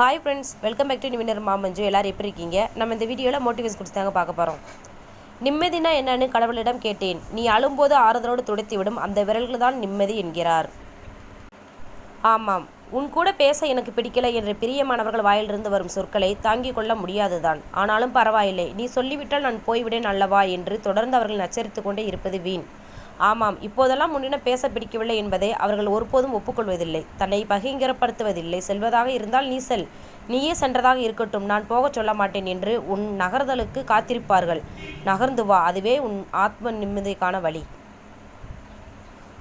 Hi friends welcome back to நிவினர் மாமஞ்சு எல்லோரும் எப்படி இருக்கீங்க? நம்ம இந்த வீடியோவில் மோட்டிவேஷன் கொடுத்து தாங்க பார்க்க போகிறோம் நிம்மதினா என்னன்னு கடவுளிடம் கேட்டேன். நீ அழும்போது ஆறுதலோடு துடைத்துவிடும். அந்த விரல்கள் தான் நிம்மதி என்கிறார். ஆமாம். உன் கூட பேச எனக்கு பிடிக்கலை என்ற பிரியமானவர்கள் வாயிலிருந்து வரும் சொற்களை தாங்கிக் கொள்ள முடியாதுதான். ஆனாலும் பரவாயில்லை. நீ சொல்லிவிட்டால் நான் போய்விடேன் அல்லவா என்று தொடர்ந்து அவர்கள் நச்சரித்து கொண்டே இருப்பது வீண். ஆமாம் இப்போதெல்லாம் முன்னிடம் பேச பிடிக்கவில்லை என்பதை அவர்கள் ஒருபோதும் ஒப்புக்கொள்வதில்லை. தன்னை பகிங்கரப்படுத்துவதில்லை. செல்வதாக இருந்தால் நீ செல். நீயே சென்றதாக இருக்கட்டும். நான் போகச் சொல்ல மாட்டேன் என்று உன் நகர்தலுக்கு காத்திருப்பார்கள். நகர்ந்து வா. அதுவே உன் ஆத்ம நிம்மதிக்கான வழி.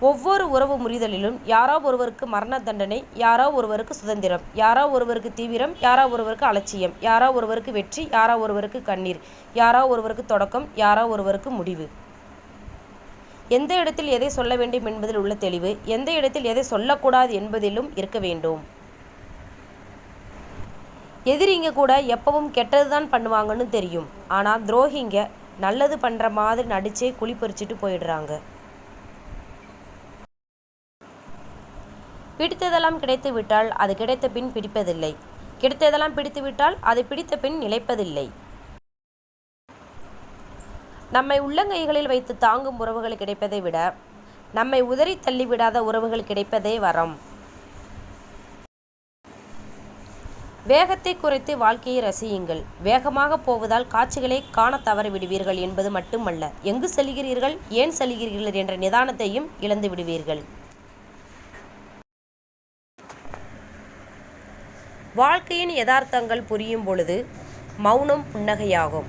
ஒவ்வொரு உறவு முறிதலிலும் யாரோ ஒருவருக்கு மரண தண்டனை யாரோ ஒருவருக்கு சுதந்திரம் யாரோ ஒருவருக்கு தீவிரம் யாரோ ஒருவருக்கு அலட்சியம் யாரோ ஒருவருக்கு வெற்றி யாரோ ஒருவருக்கு கண்ணீர் யாரோ ஒருவருக்கு தொடக்கம் யாரோ ஒருவருக்கு முடிவு. எந்த இடத்தில் எதை சொல்ல வேண்டும் என்பதில் உள்ள தெளிவு எந்த இடத்தில் எதை சொல்லக்கூடாது என்பதிலும் இருக்க வேண்டும். எதிரிங்க கூட எப்பவும் கெட்டது தான் பண்ணுவாங்கன்னு தெரியும். ஆனால் துரோகிங்க நல்லது பண்ணுற மாதிரி நடிச்சே குழி பறிச்சுட்டு போயிடுறாங்க. பிடித்ததெல்லாம் கிடைத்து விட்டால் அது கிடைத்த பின் பிடிப்பதில்லை. கிடைத்ததெல்லாம் பிடித்து விட்டால் அது பிடித்த பின் நிலைப்பதில்லை. நம்மை உள்ளங்கைகளில் வைத்து தாங்கும் உறவுகள் கிடைப்பதை விட நம்மை உதறி தள்ளிவிடாத உறவுகள் கிடைப்பதே வரம். வேகத்தை குறைத்து வாழ்க்கையை ரசியுங்கள். வேகமாக போவதால் காட்சிகளை காண தவற விடுவீர்கள் என்பது மட்டுமல்ல எங்கு செல்கிறீர்கள் ஏன் செல்கிறீர்கள் என்ற நிதானத்தையும் இழந்து விடுவீர்கள். வாழ்க்கையின் யதார்த்தங்கள் புரியும் பொழுது மௌனம் புன்னகையாகும்.